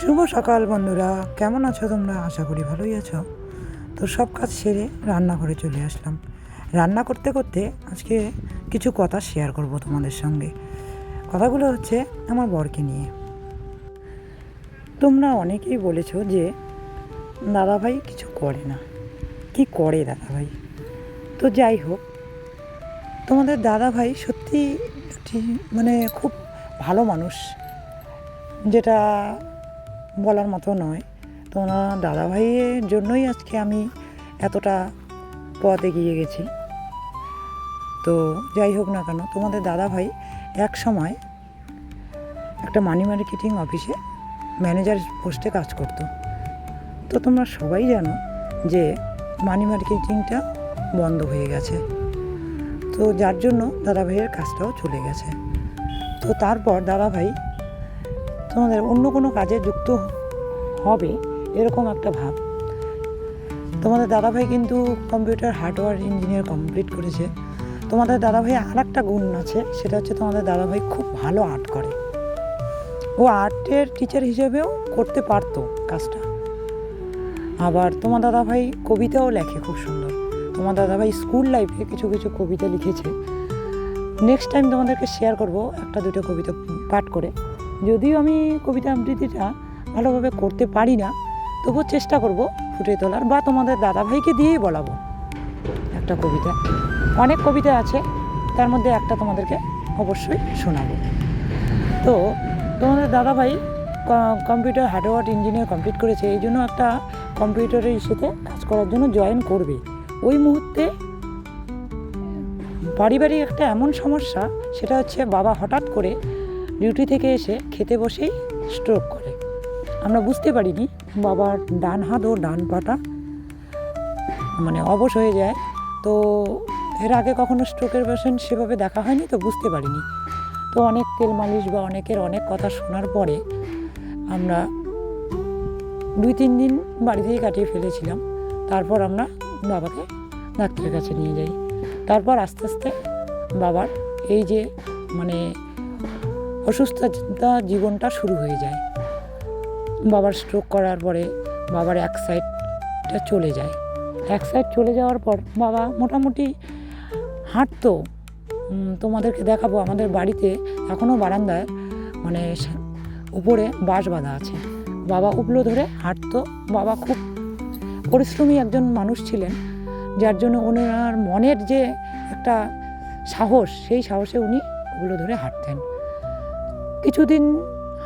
শুভ সকাল বন্ধুরা। কেমন আছো তোমরা? আশা করি ভালোই আছো। তো সব কাজ সেরে রান্নাঘরে চলে আসলাম। রান্না করতে করতে আজকে কিছু কথা শেয়ার করব তোমাদের সঙ্গে। কথাগুলো হচ্ছে আমার বরকে নিয়ে। তোমরা অনেকেই বলেছ যে, দাদাভাই কিছু করে না। কি করে দাদাভাই? তো যাই হোক, তোমাদের দাদাভাই সত্যি মানে খুব ভালো মানুষ, যেটা বলার মতো নয়। তো ওনার দাদাভাইয়ের জন্যই আজকে আমি এতটা পথ এগিয়ে গেছি। তো যাই হোক না কেন, তোমাদের দাদাভাই এক সময় একটা মানি মার্কেটিং অফিসে ম্যানেজার পোস্টে কাজ করতো। তো তোমরা সবাই জানো যে মানি মার্কেটিংটা বন্ধ হয়ে গেছে। তো যার জন্য দাদাভাইয়ের কাজটাও চলে গেছে। তো তারপর দাদাভাই তোমাদের অন্য কোনো কাজে যুক্ত হবে এরকম একটা ভাব। তোমাদের দাদাভাই কিন্তু কম্পিউটার হার্ডওয়্যার ইঞ্জিনিয়ার কমপ্লিট করেছে। তোমাদের দাদাভাই আর একটা গুণ আছে, সেটা হচ্ছে তোমাদের দাদাভাই খুব ভালো আর্ট করে। ও আর্টের টিচার হিসেবেও করতে পারতো কাজটা। আবার তোমার দাদাভাই কবিতাও লেখে খুব সুন্দর। তোমার দাদাভাই স্কুল লাইফে কিছু কিছু কবিতা লিখেছে। নেক্সট টাইম তোমাদেরকে শেয়ার করব একটা দুটো কবিতা পাঠ করে। যদিও আমি কবিতা আবৃত্তিটা ভালোভাবে করতে পারি না, তবুও চেষ্টা করব ফুটিয়ে তোলার বা তোমাদের দাদাভাইকে দিয়েই বলাবো। একটা কবিতা, অনেক কবিতা আছে, তার মধ্যে একটা তোমাদেরকে অবশ্যই শোনাবো। তো, তোমাদের দাদাভাই কম্পিউটার হার্ডওয়্যার ইঞ্জিনিয়ার কমপ্লিট করেছে, এই জন্য একটা কম্পিউটারের ইস্যুতে কাজ করার জন্য জয়েন করবে। ওই মুহূর্তে পারিবারিক একটা এমন সমস্যা, সেটা হচ্ছে বাবা হঠাৎ করে ডিউটি থেকে এসে খেতে বসেই স্ট্রোক করে। আমরা বুঝতে পারিনি বাবার ডান হাত ও ডান পাটা মানে অবশ হয়ে যায়। তো এর আগে কখনো স্ট্রোকের পেশেন্ট সেভাবে দেখা হয়নি তো বুঝতে পারিনি। তো অনেক তেল মালিশ বা অনেকের অনেক কথা শোনার পরে আমরা দুই তিন দিন বাড়িতেই কাটিয়ে ফেলেছিলাম। তারপর আমরা বাবাকে ডাক্তারের কাছে নিয়ে যাই। তারপর আস্তে আস্তে বাবার এই যে মানে অসুস্থতা জীবনটা শুরু হয়ে যায়। বাবার স্ট্রোক করার পরে বাবার এক সাইডটা চলে যায়। এক সাইড চলে যাওয়ার পর বাবা মোটামুটি হাঁটতো। তোমাদেরকে দেখাবো, আমাদের বাড়িতে এখনও বারান্দায় মানে উপরে বাঁশ বাঁধা আছে। বাবা উপলো ধরে, হাঁটতো। বাবা খুব পরিশ্রমী একজন মানুষ ছিলেন, যার জন্য ওনার মনের যে একটা সাহস, সেই সাহসে উনি ওগুলো ধরে হাঁটতেন। কিছুদিন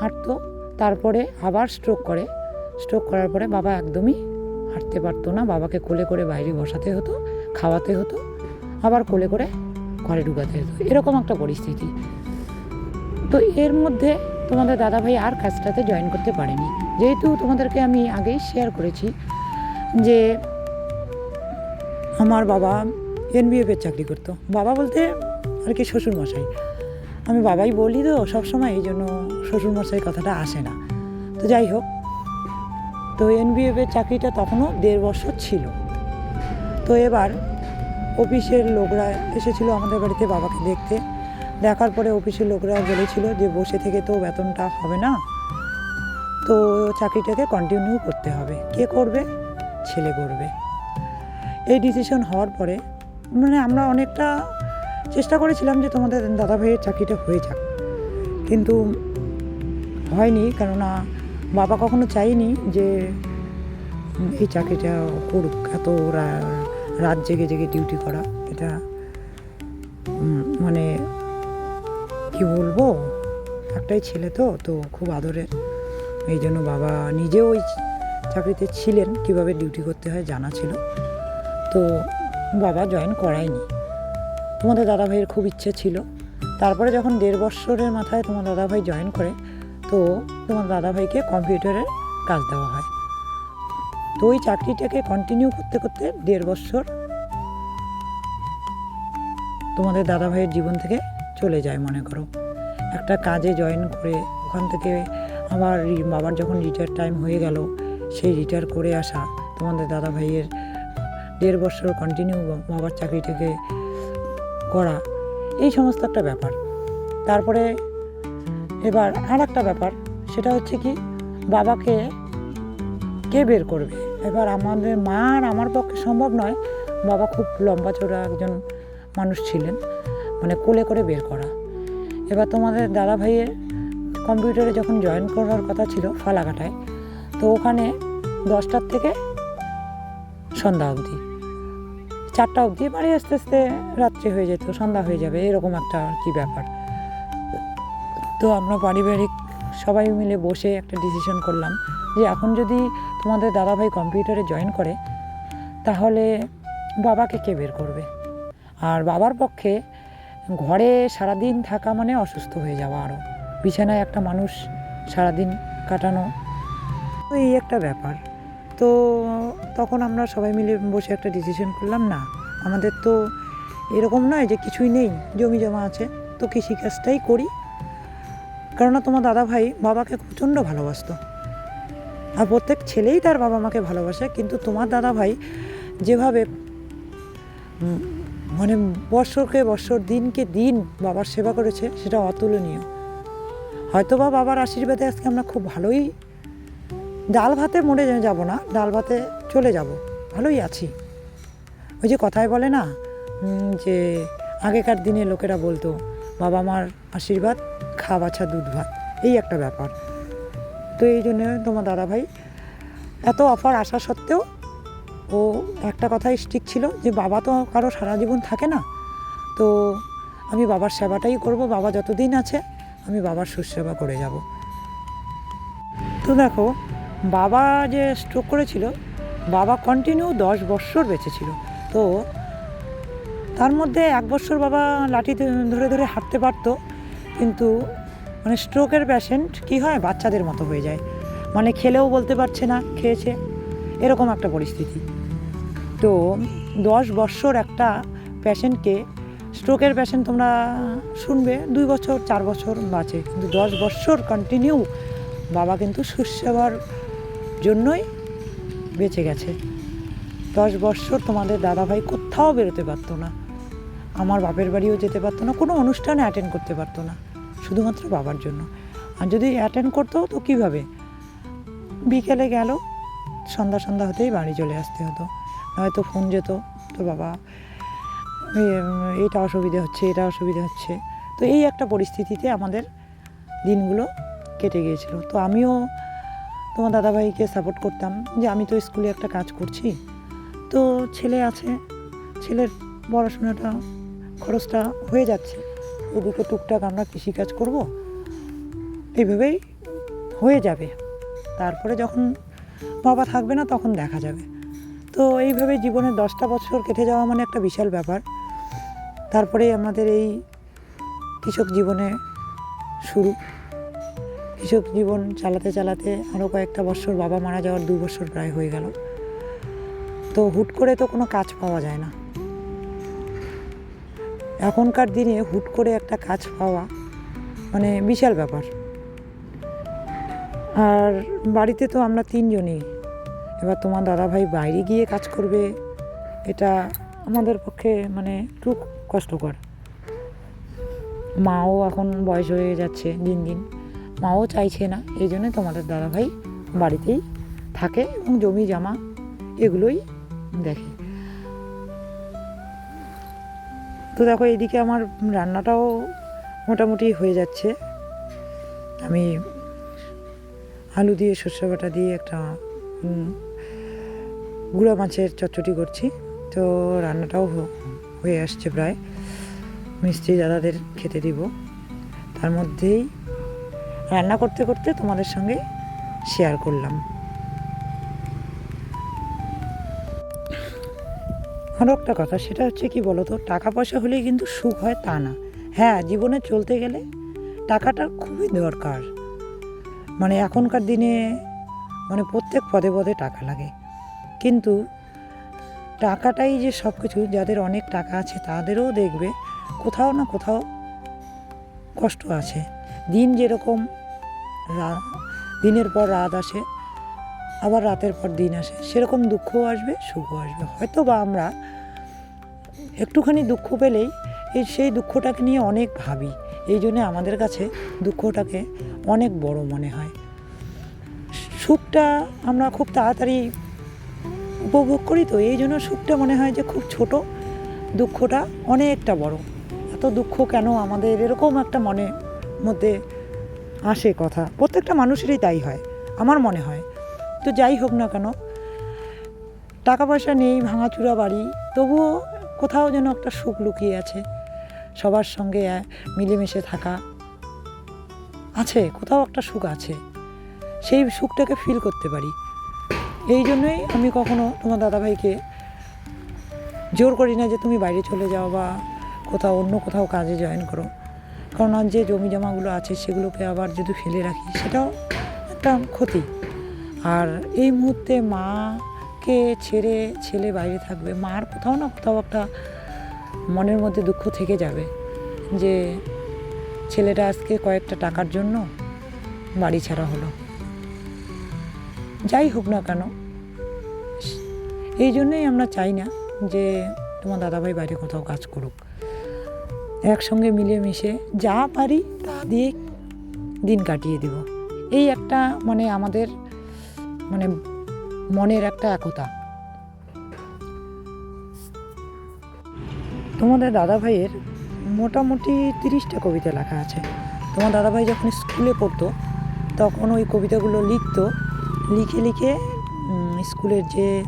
হাঁটতো, তারপরে আবার স্ট্রোক করে। স্ট্রোক করার পরে বাবা একদমই হাঁটতে পারতো না। বাবাকে কোলে করে বাইরে বসাতে হতো, খাওয়াতে হতো, আবার কোলে করে ঘরে ঢুকাতে হতো। এরকম একটা পরিস্থিতি। তো এর মধ্যে তোমাদের দাদাভাই আর কাজটাতে জয়েন করতে পারেনি। যেহেতু তোমাদেরকে আমি আগেই শেয়ার করেছি যে আমার বাবা এনবিএফের চাকরি করতো। বাবা বলতে আর কি শ্বশুরমশাই। আমি বাবাই বলি তো সবসময় এই জন্য শ্বশুরমশাই কথাটা আসে না। তো যাই হোক, তো এনবিএফের চাকরিটা তখনও দেড় বছর ছিল। তো এবার অফিসের লোকরা এসেছিল আমাদের বাড়িতে বাবাকে দেখতে। দেখার পরে অফিসের লোকরা বলেছিল যে, বসে থেকে তো বেতনটা হবে না। তো চাকরিটাকে কন্টিনিউ করতে হবে। কে করবে? ছেলে করবে। এই ডিসিশন হওয়ার পরে মানে আমরা অনেকটা চেষ্টা করেছিলাম যে তোমাদের দাদা ভাইয়ের চাকরিটা হয়ে যাক। কিন্তু হয়নি, কেননা বাবা কখনো চাইনি যে এই চাকরিটা করুক, এত রাত জেগে জেগে ডিউটি করা। এটা মানে কি বলব? একটাই ছেলে তো তো খুব আদরের এই জন্য বাবা নিজেও ওই চাকরিতে ছিলেন, কীভাবে ডিউটি করতে হয় জানা ছিল। তো বাবা জয়েন করায়নি। তোমাদের দাদাভাইয়ের খুব ইচ্ছে ছিল। তারপরে যখন দেড় বছরের মাথায় তোমার দাদাভাই জয়েন করে, তো তোমার দাদাভাইকে কম্পিউটারের কাজ দেওয়া হয়। তো ওই চাকরিটাকে কন্টিনিউ করতে করতে দেড় বছর তোমাদের দাদাভাইয়ের জীবন থেকে চলে যায় মনে করো। একটা কাজে জয়েন করে ওখান থেকে আমার বাবার যখন রিটায়ার টাইম হয়ে গেল, সেই রিটায়ার করে আসা তোমাদের দাদা ভাইয়ের দেড় বছর কন্টিনিউ বাবার চাকরিটাকে করা, এই সমস্ত একটা ব্যাপার। তারপরে এবার আর একটা ব্যাপার, সেটা হচ্ছে কি, বাবাকে কে বের করবে? এবার আমাদের মা আর আমার পক্ষে সম্ভব নয়, বাবা খুব লম্বা চড়া একজন মানুষ ছিলেন মানে কোলে করে বের করা। এবার তোমাদের দাদা ভাইয়ের কম্পিউটারে যখন জয়েন করার কথা ছিল ফালাকাটায়, তো ওখানে দশটার থেকে সন্ধ্যা অবধি। চারটা অবধি, বাড়ি আস্তে আস্তে রাত্রি হয়ে যেত, সন্ধ্যা হয়ে যাবে, এরকম একটা আর কি ব্যাপার। তো আমরা পারিবারিক সবাই মিলে বসে একটা ডিসিশন করলাম যে এখন যদি তোমাদের দাদাভাই কম্পিউটারে জয়েন করে, তাহলে বাবাকে কে বের করবে? আর বাবার পক্ষে ঘরে সারাদিন থাকা মানে অসুস্থ হয়ে যাওয়া আরও বিছানায় একটা মানুষ সারাদিন কাটানো, এই একটা ব্যাপার। তো তখন আমরা সবাই মিলে বসে একটা ডিসিশন করলাম, না, আমাদের তো এরকম নয় যে কিছুই নেই, জমি জমা আছে, তো কৃষিকাজটাই করি। কেননা তোমার দাদা ভাই বাবাকে প্রচণ্ড ভালোবাসতো। আর প্রত্যেক ছেলেই তার বাবা মাকে ভালোবাসে, কিন্তু তোমার দাদা ভাই যেভাবে মানে বৎসরকে বৎসর, দিনকে দিন বাবার সেবা করেছে, সেটা অতুলনীয়। হয়তো বা বাবার আশীর্বাদে আজকে আমরা খুব ভালোই ডাল ভাতে মরে যাব না, ডাল ভাতে চলে যাব। ভালোই আছি। ওই যে কথায় বলে না যে আগেকার দিনে লোকেরা বলতো, বাবা মার আশীর্বাদ, খা বাছা দুধ ভাত। এই একটা ব্যাপার। তো এই জন্য তোমার দাদা ভাই, এত অফার আসা সত্ত্বেও ও একটা কথাই স্টিক ছিল, যে বাবা তো কারও সারা জীবন থাকে না। তো আমি বাবার সেবাটাই করব, বাবা যতদিন আছে, আমি বাবার সুসেবা করে যাব। তো দেখো বাবা যে স্ট্রোক করেছিল, বাবা কন্টিনিউ দশ বৎসর বেঁচে ছিল। তো তার মধ্যে এক বছর বাবা লাঠি ধরে ধরে হাঁটতে পারতো, কিন্তু মানে স্ট্রোকের পেশেন্ট কি হয়? বাচ্চাদের মতো হয়ে যায়। মানে খেলেও বলতে পারছে না, খেয়েছে। এরকম একটা পরিস্থিতি। তো দশ বৎসর একটা পেশেন্টকে স্ট্রোকের পেশেন্ট তোমরা শুনবে, দুই বছর, চার বছর বাঁচে। কিন্তু দশ বৎসর কন্টিনিউ বাবা কিন্তু সুসেবার জন্যই বেঁচে গেছে। দশ বৎসর তোমাদের দাদাভাই কোথাও বেরোতে পারতো না। আমার বাপের বাড়িও যেতে পারতো না, কোনো অনুষ্ঠানে অ্যাটেন্ড করতে পারতো না, শুধুমাত্র বাবার জন্য। আর যদি অ্যাটেন্ড করতো তো কীভাবে? বিকেলে গেল, সন্ধ্যা সন্ধ্যা হতেই বাড়ি চলে আসতে হতো। হয়তো ফোন যেত, তো বাবা এটা অসুবিধে হচ্ছে, এটা অসুবিধে হচ্ছে। তো এই একটা পরিস্থিতিতে আমাদের দিনগুলো কেটে গিয়েছিল। তো আমিও তোমার দাদাভাইকে সাপোর্ট করতাম যে আমি তো স্কুলে একটা কাজ করছি। তো ছেলে আছে, ছেলের পড়াশোনাটা খরচটা হয়ে যাচ্ছে। এদিকে টুকটাক আমরা কৃষিকাজ করব এইভাবেই হয়ে যাবে। তারপরে যখন বাবা থাকবে না তখন দেখা যাবে। তো এইভাবে জীবনের দশটা বছর কেটে যাওয়া মানে একটা বিশাল ব্যাপার। তারপরে আমাদের এই কৃষক জীবনে শুরু। কৃষক জীবন চালাতে চালাতে আরও কয়েকটা বছর বাবা মারা যাওয়ার দু বছর প্রায় হয়ে গেল। তো হুট করে তো কোনো কাজ পাওয়া যায় না। এখনকার দিনে হুট করে একটা কাজ পাওয়া মানে বিশাল ব্যাপার। আর বাড়িতে তো আমরা তিনজনই, এবার তোমার দাদাভাই বাইরে গিয়ে কাজ করবে, এটা আমাদের পক্ষে মানে একটু কষ্টকর। মাও এখন বয়স হয়ে যাচ্ছে দিন দিন। মাও চাইছে না, এই জন্য তোমাদের দাদাভাই বাড়িতেই থাকে এবং জমি, জামা এগুলোই দেখে। তো দেখো, এদিকে আমার রান্নাটাও মোটামুটি হয়ে যাচ্ছে। আমি আলু দিয়ে সর্ষে বাটা দিয়ে একটা গুঁড়া মাছের চচ্চড়ি করছি। তো রান্নাটাও হয়ে আসছে প্রায়। মিস্ত্রি দাদাদের খেতে দিব। তার মধ্যেই রান্না করতে করতে তোমাদের সঙ্গে শেয়ার করলাম। আরও একটা কথা, সেটা হচ্ছে কি বলতো, টাকা পয়সা হলেই কিন্তু সুখ হয় তা না। হ্যাঁ জীবনে চলতে গেলে টাকাটার খুবই দরকার। মানে এখনকার দিনে মানে প্রত্যেক পদে পদে টাকা লাগে। কিন্তু টাকাটাই যে সব কিছু যাদের অনেক টাকা আছে তাদেরও দেখবে কোথাও না কোথাও কষ্ট আছে। দিন যেরকম দিনের পর রাত আসে, আবার রাতের পর দিন আসে। সেরকম দুঃখও আসবে, সুখও আসবে। হয়তো বা আমরা একটুখানি দুঃখ পেলেই এই সেই দুঃখটাকে নিয়ে অনেক ভাবি। এই জন্যে আমাদের কাছে দুঃখটাকে অনেক বড় মনে হয়। সুখটা আমরা খুব তাড়াতাড়ি উপভোগ করি তো, এই জন্য সুখটা মনে হয় যে খুব ছোট। দুঃখটা অনেকটা বড়। এত দুঃখ কেন আমাদের? এরকম একটা মনে মধ্যে আসে কথা। প্রত্যেকটা মানুষেরই তাই হয়, আমার মনে হয়। তো যাই হোক না কেন টাকা পয়সা নেই, ভাঙাচুরা বাড়ি, তবুও কোথাও যেন একটা সুখ লুকিয়ে আছে। সবার সঙ্গে মিলেমিশে থাকা আছে, কোথাও একটা সুখ আছে। সেই সুখটাকে ফিল করতে পারি। এই জন্যই আমি কখনো তোমার দাদাভাইকে জোর করি না যে তুমি বাইরে চলে যাও বা কোথাও অন্য কোথাও কাজে জয়েন করো। কারণ যে জমি জমাগুলো আছে সেগুলোকে আবার যদি ফেলে রাখি, সেটাও একটা ক্ষতি। আর এই মুহূর্তে মাকে ছেড়ে ছেলে বাইরে থাকবে, মার কোথাও না কোথাও একটা মনের মধ্যে দুঃখ থেকে যাবে যে ছেলেটা আজকে কয়েকটা টাকার জন্য বাড়ি ছাড়া হলো। যাই হোক না কেন, এই জন্যই আমরা চাই না যে তোমার দাদাভাই বাইরে কোথাও কাজ করুক। একসঙ্গে মিলেমিশে যা পারি তা দিয়ে দিন কাটিয়ে দিব। এই একটা মানে আমাদের মানে মনের একটা একতা। তোমাদের দাদাভাইয়ের মোটামুটি তিরিশটা কবিতা লেখা আছে। তোমার দাদাভাই যখন স্কুলে পড়তো, তখন ওই কবিতাগুলো লিখতো। লিখে লিখে স্কুলের যে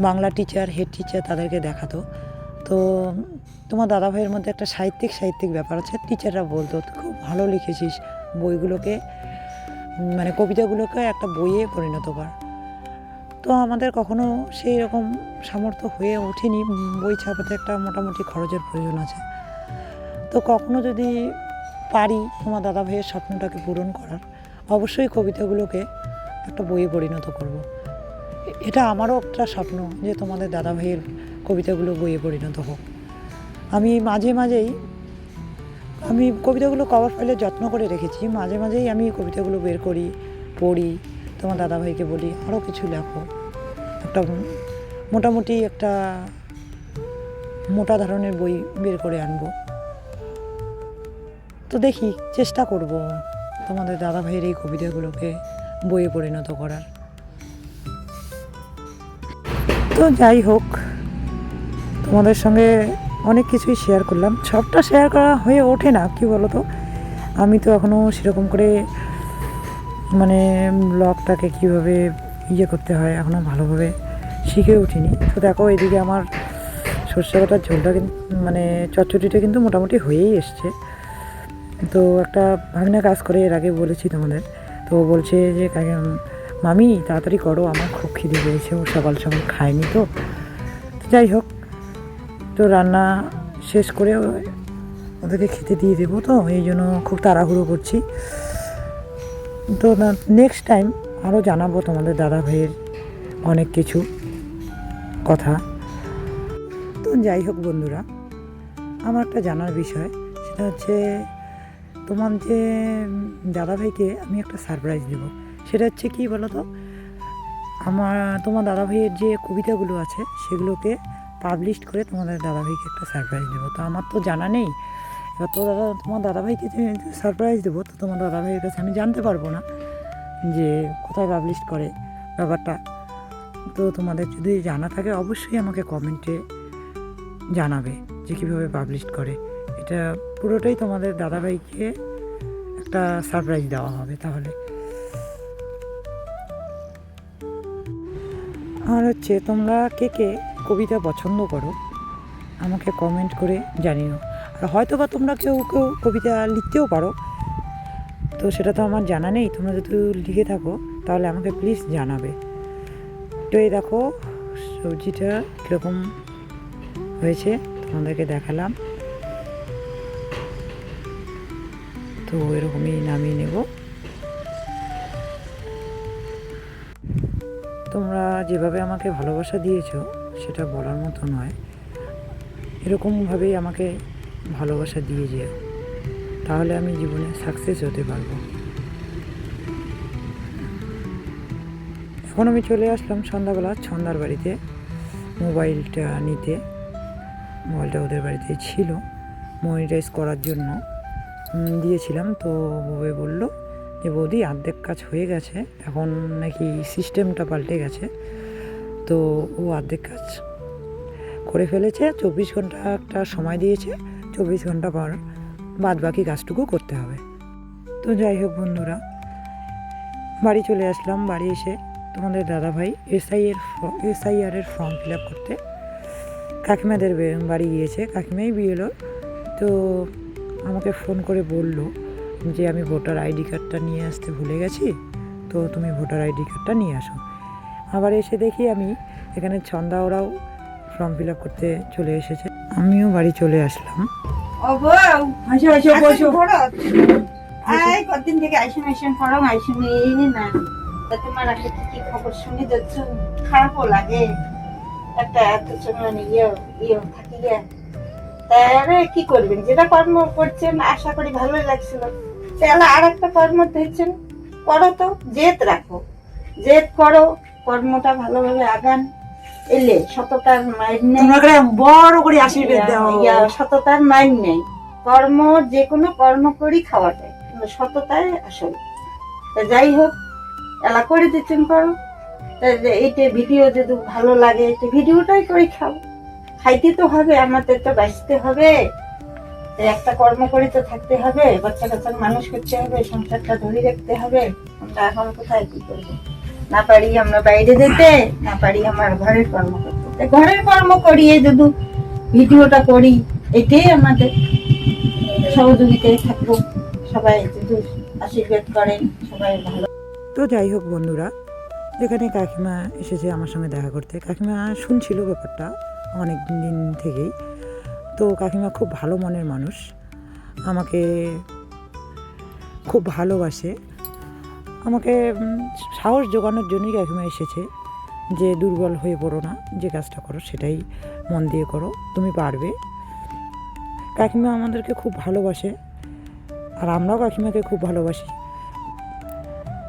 বাংলা টিচার হেড টিচার তাদেরকে দেখাতো। তো তোমার দাদা ভাইয়ের মধ্যে একটা সাহিত্যিক সাহিত্যিক ব্যাপার আছে টিচাররা বলতো "তুই খুব ভালো লিখেছিস বইগুলোকে মানে কবিতাগুলোকে একটা বইয়ে পরিণত কর তো আমাদের কখনো সেই রকম সামর্থ্য হয়ে ওঠেনি বই ছাপাতে একটা মোটামুটি খরচের প্রয়োজন আছে তো কখনো যদি পারি তোমার দাদা ভাইয়ের স্বপ্নটাকে পূরণ করার, অবশ্যই কবিতাগুলোকে একটা বইয়ে পরিণত করব। এটা আমারও একটা স্বপ্ন যে তোমাদের দাদা ভাইয়ের কবিতাগুলো বইয়ে পরিণত হোক। আমি মাঝে মাঝেই, আমি কবিতাগুলো কভার ফাইলে যত্ন করে রেখেছি। মাঝে মাঝেই আমি কবিতাগুলো বের করি, পড়ি, তোমার দাদাভাইকে বলি আরও কিছু লেখো। একটা মোটামুটি একটা মোটা ধরনের বই বের করে আনব। তো দেখি, চেষ্টা করব তোমাদের দাদাভাইয়ের এই কবিতাগুলোকে বইয়ে পরিণত করার। তো যাই হোক তোমাদের সঙ্গে অনেক কিছুই শেয়ার করলাম। সবটা শেয়ার করা হয়ে ওঠে না, কি বলো তো আমি তো এখনও সেরকম করে মানে ব্লগটাকে কীভাবে ইয়ে করতে হয় এখনও ভালোভাবে শিখে উঠিনি। তো দেখো, এদিকে আমার সর্ষে বাটার ঝোলটা কিন্তু মানে চচ্চড়িটা কিন্তু মোটামুটি হয়েই এসছে। তো একটা ভাগনা কাজ করে, এর আগে বলেছি তোমাদের। তো বলছে যে মামি, তাড়াতাড়ি করো, আমার খুব খিদে পেয়েছে, ও সকাল সকাল খায়নি তো যাই হোক তো রান্না শেষ করে ওদেরকে খেতে দিয়ে দেবো তো, এই জন্য খুব তাড়াহুড়ো করছি। তো নেক্সট টাইম আরও জানাব তোমাদের দাদা ভাইয়ের অনেক কিছু কথা। তো যাই হোক বন্ধুরা, আমার একটা জানার বিষয়, সেটা হচ্ছে তোমার যে দাদাভাইকে আমি একটা সারপ্রাইজ দেবো। সেটা হচ্ছে কী বলো তো আমার, তোমার দাদা ভাইয়ের যে কবিতাগুলো আছে, সেগুলোকে পাবলিশ করে তোমাদের দাদাভাইকে একটা সারপ্রাইজ দেবো। তো আমার তো জানা নেই। এবার তো দাদা, তোমার দাদাভাইকে সারপ্রাইজ দেবো, তো তোমার দাদাভাইয়ের কাছে আমি জানতে পারব না যে কোথায় পাবলিশ করে ব্যাপারটা। তো তোমাদের যদি জানা থাকে, অবশ্যই আমাকে কমেন্টে জানাবে যে কীভাবে পাবলিশ করে। এটা পুরোটাই তোমাদের দাদাভাইকে একটা সারপ্রাইজ দেওয়া হবে তাহলে। আর হচ্ছে তোমরা কে কে কবিতা পছন্দ করো, আমাকে কমেন্ট করে জানিও। আর হয়তো বা তোমরা কেউ কেউ কবিতা লিখতেও পারো। তো সেটা তো আমার জানা নেই, তোমরা যদি লিখে থাকো, তাহলে আমাকে প্লিজ জানাবে। তো এই দেখো, সবজিটা কীরকম হয়েছে, তোমাদেরকে দেখালাম। তো এরকমই নামিয়ে নেব। তোমরা যেভাবে আমাকে ভালোবাসা দিয়েছ সেটা বলার মতো নয়। এরকমভাবেই আমাকে ভালোবাসা দিয়ে যেও। তাহলে আমি জীবনে সাকসেস হতে পারব। এখন আমি চলে আসলাম সন্ধ্যাবেলা ছন্দার বাড়িতে। মোবাইলটা নিতে। মোবাইলটা ওদের বাড়িতে ছিল। মনিটাইজ করার জন্য। দিয়েছিলাম তো বউয়ে বলল যে, বৌদি, অর্ধেক কাজ হয়ে গেছে। এখন নাকি সিস্টেমটা পাল্টে গেছে। তো ও অর্ধেক কাজ করে ফেলেছে, চব্বিশ ঘণ্টা একটা সময় দিয়েছে, চব্বিশ ঘণ্টা পর বাদ বাকি কাজটুকু করতে হবে। তো যাই হোক বন্ধুরা, বাড়ি চলে আসলাম, বাড়ি এসে তোমাদের দাদাভাই এসআই এর এসআইআর এর ফর্ম ফিল আপ করতে। কাকিমাদের বাড়ি গিয়েছে, কাকিমাই বিয়ে বিয়েলো তো আমাকে ফোন করে বলল যে, আমি ভোটার আইডি কার্ডটা নিয়ে আসতে ভুলে গেছি, তো তুমি ভোটার আইডি কার্ডটা নিয়ে আসো। আবার এসে দেখি আমি এখানে ছন্দা ওরাও ফর্ম ফিল করতে চলে এসেছে। আমিও বাড়ি চলে আসলাম। কতদিন থেকে আইসন আইসন করো আইসন এই না তা তোমার আসলে কি কি খবর শুনে যাচ্ছ? খারাপও লাগে। একটা এত সময় ইয়ে ইয়ে থাকি তাহলে কি করবেন? যেটা কর্ম করছেন আশা করি ভালোই লাগছিল। তাহলে আর একটা কর্ম ধরছেন করো তো জেদ রাখো। জেদ করো কর্মটা ভালোভাবে আগান। এলে সততার মায়ের নেই। বড় করে আশীর্বাদ দাও। ইয়া, সততার মাইন নেই। কর্ম যে কোনো কর্ম করি খাওয়া যায় সততাই আসল। তা যাই হোক এলা করে দিচ্ছেন করো। এইটা ভিডিও যদি ভালো লাগে ভিডিওটাই করে খাও। খাইতে তো হবে আমাদের তো বাঁচতে হবে। একটা কর্ম করে তো থাকতে হবে বাচ্চা কাচ্চা মানুষ করতে হবে সংসারটা ধরে রাখতে হবে। আমরা এখন কোথায় কি করব? না পারি আমরা বাইরে যেতে, না পারি আমার ঘরের কর্ম করতে। ঘরের কর্ম করিয়ে যদি ভিডিওটা করি, এটাই আমাদের সহযোগিতায় থাকব। সবাই যদি আশীর্বাদ করেন, সবাই ভালো। তো যাই হোক বন্ধুরা, যেখানে কাকিমা এসেছে আমার সঙ্গে দেখা করতে, কাকিমা শুনছিল ব্যাপারটা অনেক দিন থেকেই। তো কাকিমা খুব ভালো মনের মানুষ, আমাকে খুব ভালোবাসে। আমাকে সাহস জোগানোর জন্যই কাকিমা এসেছে যে দুর্বল হয়ে পড়ো না, যে কাজটা করো সেটাই মন দিয়ে করো, তুমি পারবে। কাকিমা আমাদেরকে খুব ভালোবাসে, আর আমরাও কাকিমাকে খুব ভালোবাসি।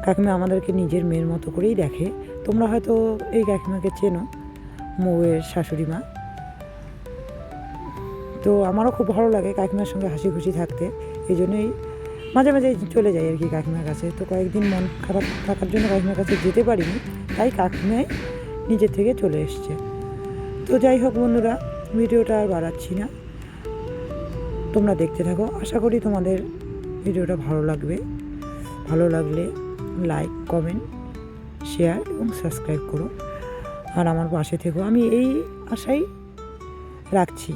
কাকিমা আমাদেরকে নিজের মেয়ের মতো করেই দেখে। তোমরা হয়তো এই কাকিমাকে চেনো, মৌয়ের শাশুড়ি মা। তো আমারও খুব ভালো লাগে কাকিমার সঙ্গে হাসি খুশি থাকতে, এই জন্যই মাঝে মাঝে চলে যাই আর কি কাকিমার কাছে। তো কয়েকদিন মন খারাপ থাকার জন্য কাকিমার কাছে যেতে পারিনি, তাই কাকিমাই নিজের থেকে চলে এসছে। তো যাই হোক বন্ধুরা, ভিডিওটা আর বাড়াচ্ছি না। তোমরা দেখতে থাকো। আশা করি তোমাদের ভিডিওটা ভালো লাগবে। ভালো লাগলে লাইক, কমেন্ট, শেয়ার এবং সাবস্ক্রাইব করো। আর আমার পাশে থেকো। আমি এই আশাই রাখছি।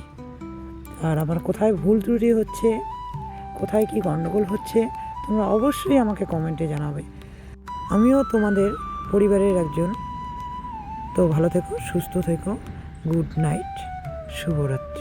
আর আমার কোথায় ভুল ত্রুটি হচ্ছে কোথায় কি গণ্ডগোল হচ্ছে, তোমরা অবশ্যই আমাকে কমেন্টে জানাবে। আমিও তোমাদের পরিবারের একজন। তো ভালো থেকো, সুস্থ থেকো গুড নাইট শুভরাত্রি।